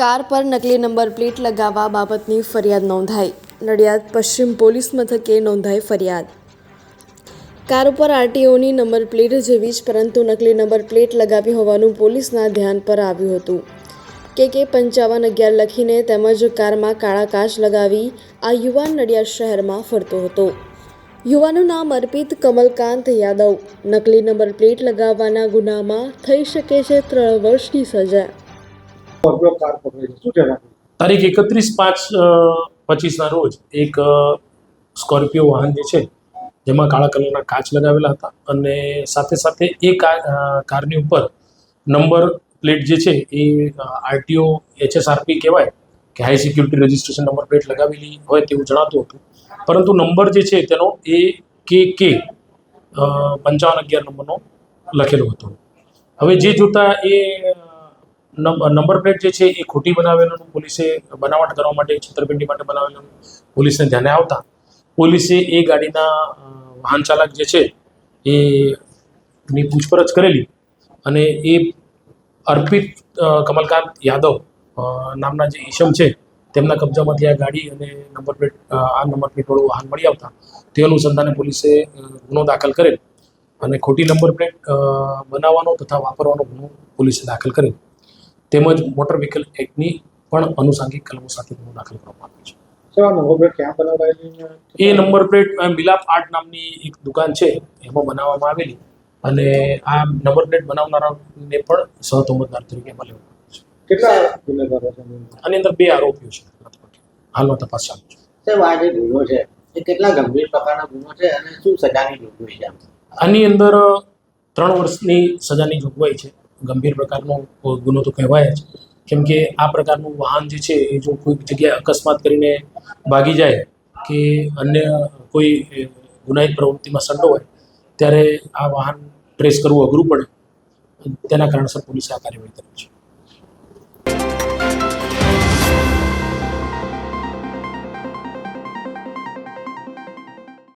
Car પર નકલી number plate લગાવવા બાબતની ફરિયાદ નોંધાઈ. નડિયાદ પશ્ચિમ પોલીસ મથકે નોંધાઈ ફરિયાદ. કાર ઉપર આરટીઓની નંબર પ્લેટ જેવી જ પરંતુ નકલી નંબર પ્લેટ લગાવી હોવાનું પોલીસના ધ્યાન પર આવ્યું હતું. કે કે પંચાવન અગિયાર લખીને તેમજ કારમાં કાળા કાચ લગાવી આ યુવાન નડિયાદ શહેરમાં ફરતો હતો. યુવાનું નામ અર્પિત કમલકાંત યાદવ. નકલી નંબર પ્લેટ લગાવવાના ગુનામાં થઈ શકે છે ત્રણ વર્ષની સજા. સ્કોર્પિયો કાર પકડાઈ શું કહેવાનું તારીખ એકત્રીસ પાંચ પચીસના રોજ એક સ્કોર્પિયો વાહન જે છે, જેમાં કાળા કલરના કાચ લગાવેલા હતા અને સાથે સાથે એ કાર કારની ઉપર નંબર પ્લેટ જે છે એ આરટીઓ, એચએસઆરપી કહેવાય કે high security registration number plate લગાવેલી હોય તેવું જણાતું હતું. પરંતુ નંબર જે છે તેનો એ કે કે પંચાવન અગિયાર નંબરનો લખેલો હતો. હવે જે જોતા એ નંબર પ્લેટ જે છે એ ખોટી બનાવેલું, પોલીસે બનાવટ કરવા માટે, છેતરપિંડી માટે બનાવેલું. પોલીસને ધ્યાને આવતા પોલીસે એ ગાડીના વાહન ચાલક જે છે એ ની પૂછપરછ કરેલી અને એ અર્પિત કમલકાંત યાદવ નામના જે ઈશમ છે, તેમના કબજામાંથી આ ગાડી અને નંબર પ્લેટ આ નંબર પ્લેટવાળું વાહન મળી આવતા. તે અનુસંધાને પોલીસે ગુનો દાખલ કરેલ અને ખોટી નંબર પ્લેટ બનાવવાનો તથા વાપરવાનો ગુનો પોલીસે દાખલ કરેલ. તેમજ મોટર વ્હીકલ એક્ટની પણ અનુસાંગિક કલમો સાથે ગુનો દાખલ કરવામાં આવ્યો છે. એ નંબર પ્લેટ મિલાપ આર્ટ નામની એક દુકાન છે એમાં બનાવવામાં આવેલી. અને આ નંબર પ્લેટ બનાવનારાને પણ સહતોમતદાર તરીકે એમાં લેવામાં આવ્યો છે. કેટલા? આની અંદર બે આરોપીઓ છે હાલમાં તપાસ ચાલુ છે. સાહેબ આ જે ગુનો છે એ કેટલા ગંભીર પ્રકારના ગુનો છે અને શું સજાની જોગવાઈ છે આની અંદર ત્રણ વર્ષની સજાની જોગવાઈ છે. ગંભીર પ્રકારનો ગુનો તો કહેવાય જ. કેમ કે આ પ્રકારનું વાહન જે છે, એ જો કોઈ જગ્યાએ અકસ્માત કરીને ભાગી જાય કે અન્ય કોઈ ગુનાહિત પ્રવૃત્તિમાં સંડોવાય ત્યારે આ વાહન ટ્રેસ કરવું અઘરું પડે. તેના કારણસર પોલીસે આ કાર્યવાહી કરી છે.